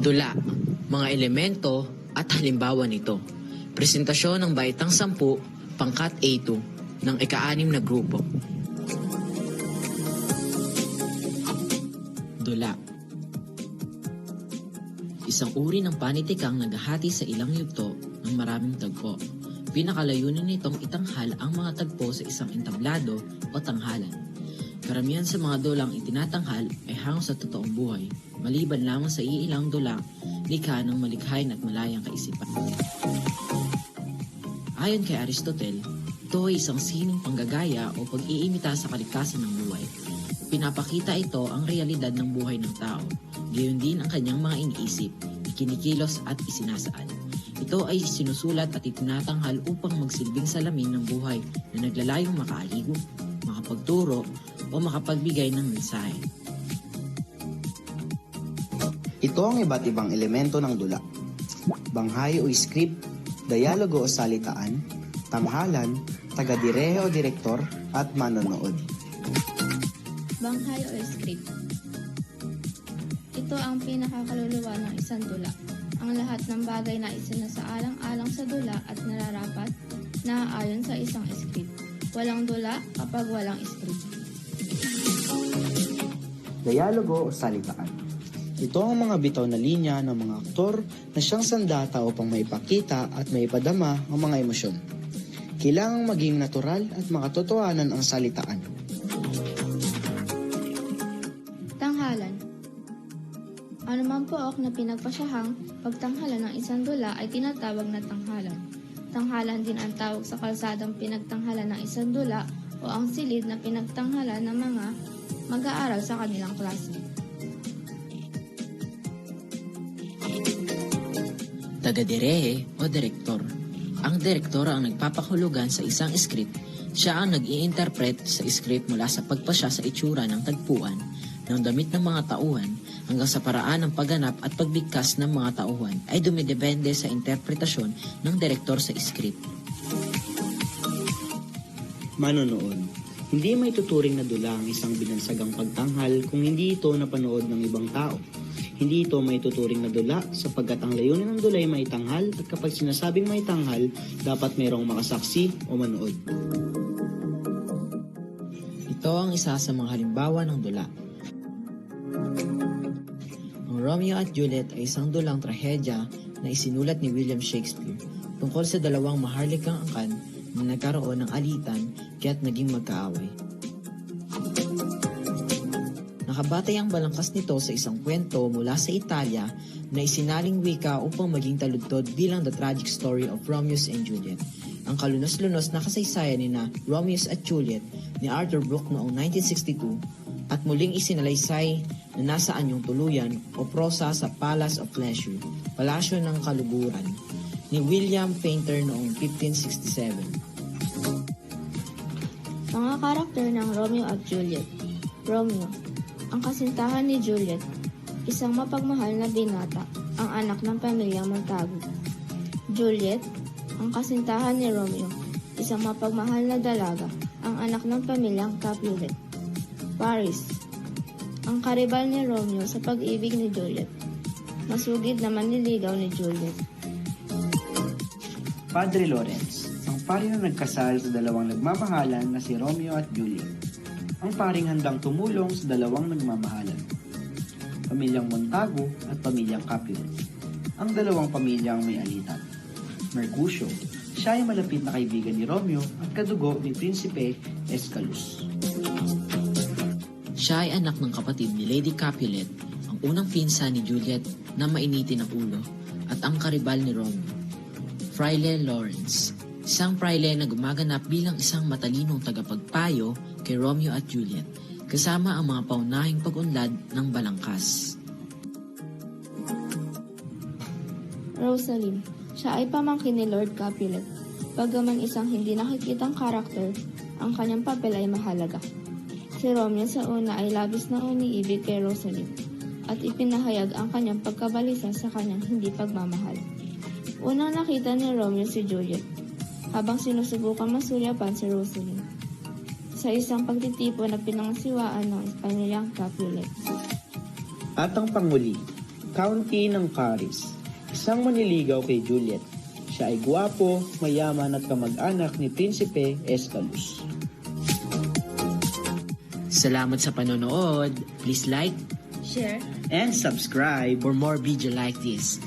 Dula, mga elemento at halimbawa nito. Presentasyon ng Baitang Sampu, pangkat A2 ng ika-anim na grupo. Dula Isang uri ng panitikang naghahati sa ilang yugto ng maraming tagpo. Pinakalayunin nitong itanghal ang mga tagpo sa isang entablado o tanghalan. Karamihan sa mga dulang itinatanghal ay hango sa totoong buhay, maliban lamang sa iilang dula, likha ng malikhain at malayang kaisipan. Ayon kay Aristotle, ito ay isang sining panggagaya o pag-iimita sa kalikasan ng buhay. Pinapakita ito ang realidad ng buhay ng tao, gayon din ang kanyang mga iniisip, ikinikilos at isinasaad. Ito ay sinusulat at itinatanghal upang magsilbing salamin ng buhay na naglalayong makaaligo, makapagturo, o makapagbigay ng mensahe. Ito ang iba't ibang elemento ng dula. Banghay o script, dialogo o salitaan, tanghalan, taga-direhe o direktor, at manonood. Banghay o script. Ito ang pinakakaluluwa ng isang dula. Ang lahat ng bagay na isinasaalang-alang sa dula at nararapat na ayon sa isang script. Walang dula kapag walang script. Dialogo o salitaan. Ito ang mga bitaw na linya ng mga aktor na siyang sandata upang maipakita at maipadama ang mga emosyon. Kailangang maging natural at makatotohanan ang salitaan. Tanghalan. Ano man po ok na pinagpasyahang pagtanghalan ng isang dula ay tinatawag na tanghalan. Tanghalan din ang tawag sa kalsadang pinagtanghalan ng isang dula o ang silid na pinagtanghalan ng mga mag-aaral sa kanilang klase. Taga-direhe o direktor. Ang direktor ang nagpapahulugan sa isang script. Siya ang nag interpret sa script mula sa pagpasya sa itsura ng tagpuan, ng damit ng mga tauhan, hanggang sa paraan ng pagganap at pagbigkas ng mga tauhan ay dumidepende sa interpretasyon ng direktor sa script. Manonood. Hindi may tuturing na dula ang isang binansagang pagtanghal kung hindi ito napanood ng ibang tao. Hindi ito may tuturing na dula sapagkat ang layunin ng dula ay maitanghal at kapag sinasabing maitanghal, dapat mayroong makasaksi o manood. Ito ang isa sa mga halimbawa ng dula. Ang Romeo at Juliet ay isang dulang trahedya na isinulat ni William Shakespeare tungkol sa dalawang maharlikang angkan na nagkaroon ng alitan kaya't naging magkaaway. Nakabatay ang balangkas nito sa isang kwento mula sa Italia na isinaling wika upang maging taludtod bilang The Tragic Story of Romeos and Juliet. Ang kalunos-lunos na kasaysayan ni na Romeos at Juliet ni Arthur Brooke noong 1962 at muling isinalaysay na nasaan yung tuluyan o prosa sa Palace of Pleasure, Palasyo ng Kaluguran, ni William Painter noong 1567. Mga karakter ng Romeo at Juliet. Romeo, ang kasintahan ni Juliet, isang mapagmahal na binata, ang anak ng pamilyang Montagu. Juliet, ang kasintahan ni Romeo, isang mapagmahal na dalaga, ang anak ng pamilyang Capulet. Paris, ang karibal ni Romeo sa pag-ibig ni Juliet. Masugid na manliligaw ni Juliet. Padre Lawrence, pari na nagkasal sa dalawang nagmamahalan na si Romeo at Juliet. Ang paring handang tumulong sa dalawang nagmamahalan. Pamilyang Montagu at Pamilyang Capulet. Ang dalawang pamilyang may alitan. Mercutio, siya ay malapit na kaibigan ni Romeo at kadugo ni Prinsipe Escalus. Siya ay anak ng kapatid ni Lady Capulet, ang unang pinsa ni Juliet na mainitin ang ulo, at ang karibal ni Romeo. Fraile Lawrence, isang fraile na gumaganap bilang isang matalinong tagapagpayo kay Romeo at Juliet, kasama ang mga paunahing pag-unlad ng balangkas. Rosalind. Siya ay pamangkin ni Lord Capulet. Bagaman isang hindi nakikitang karakter, ang kanyang papel ay mahalaga. Si Romeo sa una ay labis na umiibig kay Rosalind at ipinahayag ang kanyang pagkabalisa sa kanyang hindi pagmamahal. Unang nakita ni Romeo si Juliet habang sinusubukan masulyapan si Rosalind sa isang pagtitipo na pinangasiwaan ng pamilyang Capulet. At ang panguli, County ng Caris. Isang maniligaw kay Juliet. Siya ay gwapo, mayaman at kamag-anak ni Prinsipe Escalus. Salamat sa panonood. Please like Share. And subscribe! for more video like this.